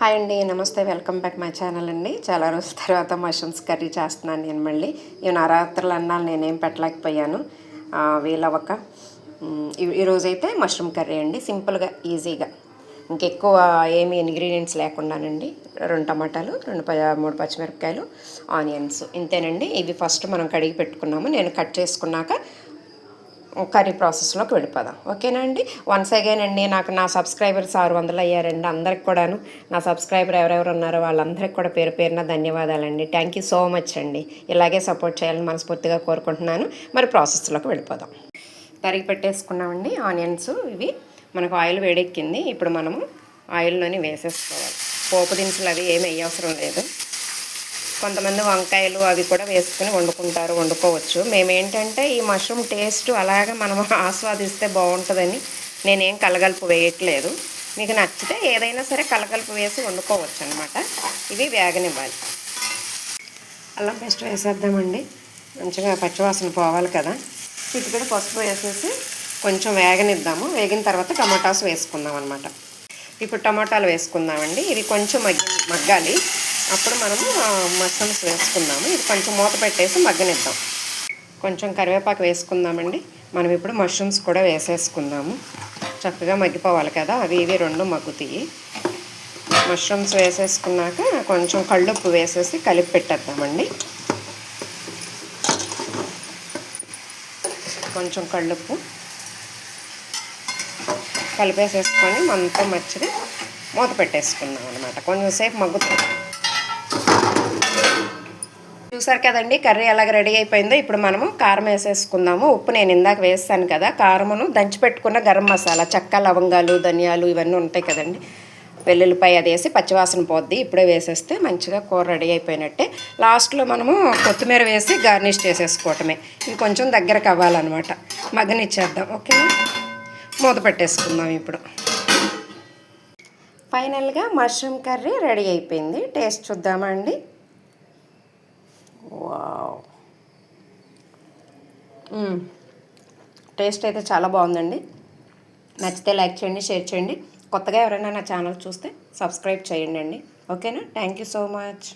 Hi అండి నమస్తే welcome back my channel అండి. చాలా రోజుల తర్వాత మష్రూమ్స్ కర్రీ చేస్తున్నాను నేను మళ్ళీ. ఈ నవరాత్రులు అన్నా అన్నాలు నేనేం పెట్టలేకపోయాను. వీలవ్వక. ఈ- ఈరోజైతే మష్రూమ్ కర్రీ అండి సింపుల్గా ఈజీగా. ఇంకెక్కువ ఏమి ఇంగ్రీడియంట్స్ లేకుండానండి. రెండు టమాటాలు రెండు ప మూడు పచ్చిమిరపకాయలు ఆనియన్స్. ఇంతేనండి. ఇవి ఫస్ట్ మనం కడిగి పెట్టుకున్నాము. నేను కట్ చేసుకున్నాక కర్రీ ప్రాసెస్లోకి వెళ్ళిపోదాం. ఓకేనా అండి? వన్స్ అగైన్ అండి నాకు నా సబ్స్క్రైబర్స్ ఆరు వందలు అయ్యారండి అందరికి కూడాను. నా సబ్స్క్రైబర్ ఎవరెవరు ఉన్నారో వాళ్ళందరికీ కూడా పేరు పేరున ధన్యవాదాలండి. థ్యాంక్ యూ సో మచ్ అండి. ఇలాగే సపోర్ట్ చేయాలని మనస్ఫూర్తిగా కోరుకుంటున్నాను. మరి ప్రాసెస్లోకి వెళ్ళిపోదాం. తరిగి పెట్టేసుకున్నామండి ఆనియన్స్ ఇవి. మనకు ఆయిల్ వేడెక్కింది. ఇప్పుడు మనము ఆయిల్లోని వేసేసుకోవాలి. పోపు దినుసులు అవి ఏమి వేయవసరం లేదు. కొంతమంది వంకాయలు అవి కూడా వేసుకుని వండుకుంటారు వండుకోవచ్చు. మేమేంటంటే ఈ మష్రూమ్ టేస్ట్ అలాగా మనం ఆస్వాదిస్తే బాగుంటుందని నేనేం కలగలుపు వేయట్లేదు. మీకు నచ్చితే ఏదైనా సరే కలగలుపు వేసి వండుకోవచ్చు అనమాట ఇవి వేగనివ్వాలి. అల్లం పేస్ట్ వేసేద్దామండి. మంచిగా పచ్చివాసన పోవాలి కదా. చిటికెడు పసుపు వేసేసి కొంచెం వేగనిద్దాము. వేగిన తర్వాత టమాటాస్ వేసుకుందాం అనమాట ఇప్పుడు టమాటాలు వేసుకుందామండి. ఇవి కొంచెం మగ్గి మగ్గాలి. అప్పుడు మనము మష్రూమ్స్ వేసుకుందాము. ఇది కొంచెం మూత పెట్టేసి మగ్గనిద్దాం. కొంచెం కరివేపాకు వేసుకుందామండి. మనం ఇప్పుడు మష్రూమ్స్ కూడా వేసేసుకుందాము. చక్కగా మగ్గిపోవాలి కదా. అవి ఇవి రెండు మగ్గుతాయి. మష్రూమ్స్ వేసేసుకున్నాక కొంచెం కళ్ళుప్పు వేసేసి కలిపి పెట్టేద్దామండి. కొంచెం కళ్ళుప్పు కలిపేసేసుకొని మనతో మచ్చిగా మూత పెట్టేసుకుందాం అనమాట కొంచెం సేపు మగ్గుతుంది. చూసారు కదండి కర్రీ ఎలాగ రెడీ అయిపోయిందో ఇప్పుడు మనము కారం వేసేసుకుందాము. ఉప్పు నేను ఇందాక వేస్తాను కదా కారమును దంచి పెట్టుకున్న గరం మసాలా చెక్క లవంగాలు ధనియాలు ఇవన్నీ ఉంటాయి కదండి. వెల్లుల్లిపాయ అది వేసి పచ్చివాసన పోద్ది ఇప్పుడే వేసేస్తే మంచిగా కూర రెడీ అయిపోయినట్టే. లాస్ట్లో మనము కొత్తిమీర వేసి గార్నిష్ చేసేసుకోవటమే. ఇది కొంచెం దగ్గరకు అవ్వాలన్నమాట. మగ్గనిచ్చేద్దాం ఓకేనా? మూత పెట్టేసుకుందాం ఇప్పుడు. ఫైనల్గా మష్రూమ్ కర్రీ రెడీ అయిపోయింది. టేస్ట్ చూద్దామండి. టేస్ట్ అయితే చాలా బాగుందండి. నచ్చితే లైక్ చేయండి షేర్ చేయండి. కొత్తగా ఎవరైనా నా ఛానల్ చూస్తే సబ్స్క్రైబ్ చేయండి అండి. ఓకేనా? Thank you so much.